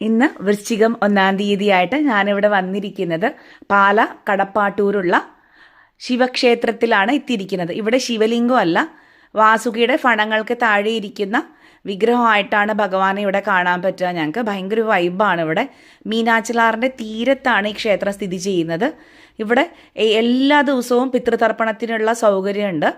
ഇന്ന് വൃശ്ചികം ഒന്നാം തീയതിയായിട്ട് ഞാനിവിടെ വന്നിരിക്കുന്നത് പാല കടപ്പാട്ടൂരുള്ള ശിവക്ഷേത്രത്തിലാണ് എത്തിയിരിക്കുന്നത്. ഇവിടെ ശിവലിംഗം അല്ല. വാസുകിയുടെ ഫണങ്ങൾക്ക് താഴെയിരിക്കുന്ന വിഗ്രഹമായിട്ടാണ് ഭഗവാനെ ഇവിടെ കാണാൻ പറ്റുക. ഞങ്ങൾക്ക് ഭയങ്കര വൈബാണ് ഇവിടെ. മീനാച്ചിലാറിന്റെ തീരത്താണ് ഈ ക്ഷേത്രം സ്ഥിതി ചെയ്യുന്നത്. ഇവിടെ എല്ലാ ദിവസവും പിതൃതർപ്പണത്തിനുള്ള സൗകര്യമുണ്ട്.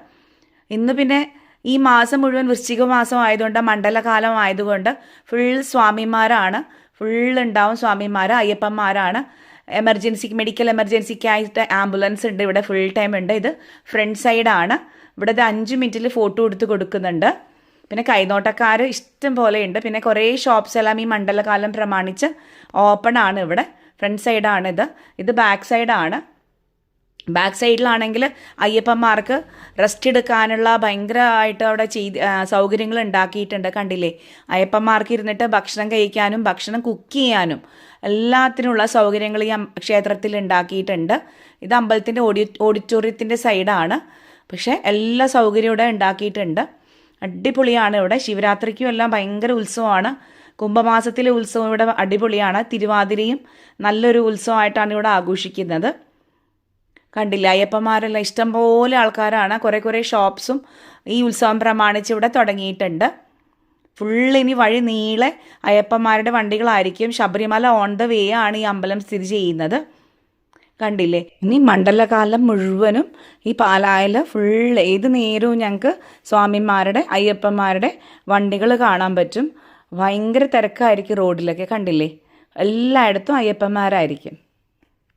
ഇന്ന് പിന്നെ ഈ മാസം മുഴുവൻ വൃശ്ചിക മാസം ആയതുകൊണ്ട് മണ്ഡലകാലം ആയതുകൊണ്ട് ഫുൾ സ്വാമിമാരാണ്. ഫുൾ ഉണ്ടാവും സ്വാമിമാർ അയ്യപ്പന്മാരാണ്. എമർജൻസി മെഡിക്കൽ എമർജൻസിക്കായിട്ട് ആംബുലൻസ് ഉണ്ട് ഇവിടെ ഫുൾ ടൈം ഉണ്ട്. ഇത് ഫ്രണ്ട് സൈഡാണ്. ഇവിടെ ഇത് അഞ്ച് മിനിറ്റിൽ ഫോട്ടോ എടുത്ത് കൊടുക്കുന്നുണ്ട്. പിന്നെ കൈനോട്ടക്കാർ ഇഷ്ടം പോലെ ഉണ്ട്. പിന്നെ കുറേ ഷോപ്സ് എല്ലാം ഈ മണ്ഡലകാലം പ്രമാണിച്ച് ഓപ്പൺ ആണ് ഇവിടെ. ഫ്രണ്ട് സൈഡാണ് ഇത് ഇത് ബാക്ക് സൈഡാണ്. ബാക്ക് സൈഡിലാണെങ്കിൽ അയ്യപ്പന്മാർക്ക് റെസ്റ്റ് എടുക്കാനുള്ള ഭയങ്കരമായിട്ട് അവിടെ ചെയ്ത് സൗകര്യങ്ങൾ ഉണ്ടാക്കിയിട്ടുണ്ട് കണ്ടില്ലേ? അയ്യപ്പന്മാർക്ക് ഇരുന്നിട്ട് ഭക്ഷണം കഴിക്കാനും ഭക്ഷണം കുക്ക് ചെയ്യാനും എല്ലാത്തിനുള്ള സൗകര്യങ്ങൾ ഈ ക്ഷേത്രത്തിൽ ഉണ്ടാക്കിയിട്ടുണ്ട്. ഇത് അമ്പലത്തിന്റെ ഓഡി ഓഡിറ്റോറിയത്തിന്റെ സൈഡാണ്. പക്ഷേ എല്ലാ സൗകര്യവും ഇവിടെ ഉണ്ടാക്കിയിട്ടുണ്ട്. അടിപൊളിയാണ് ഇവിടെ. ശിവരാത്രിക്കും എല്ലാം ഭയങ്കര ഉത്സവമാണ്. കുംഭമാസത്തിലെ ഉത്സവം ഇവിടെ അടിപൊളിയാണ്. തിരുവാതിരയും നല്ലൊരു ഉത്സവമായിട്ടാണ് ഇവിടെ ആഘോഷിക്കുന്നത്. കണ്ടില്ല. അയ്യപ്പന്മാരെല്ലാം ഇഷ്ടംപോലെ ആൾക്കാരാണ്. കുറേ കുറേ ഷോപ്സും ഈ ഉത്സവം പ്രമാണിച്ച് ഇവിടെ തുടങ്ങിയിട്ടുണ്ട്. ഫുൾ ഇനി വഴി നീളെ അയ്യപ്പന്മാരുടെ വണ്ടികളായിരിക്കും. ശബരിമല ഓൺ ദ വേ ആണ് ഈ അമ്പലം സ്ഥിതി ചെയ്യുന്നത്. കണ്ടില്ലേ? ഇനി മണ്ഡലകാലം മുഴുവനും ഈ പാലായിൽ ഫുൾ ഏത് നേരവും ഞങ്ങൾക്ക് സ്വാമിമാരുടെ അയ്യപ്പന്മാരുടെ വണ്ടികൾ കാണാൻ പറ്റും. ഭയങ്കര തിരക്കായിരിക്കും റോഡിലൊക്കെ കണ്ടില്ലേ? എല്ലായിടത്തും അയ്യപ്പന്മാരായിരിക്കും.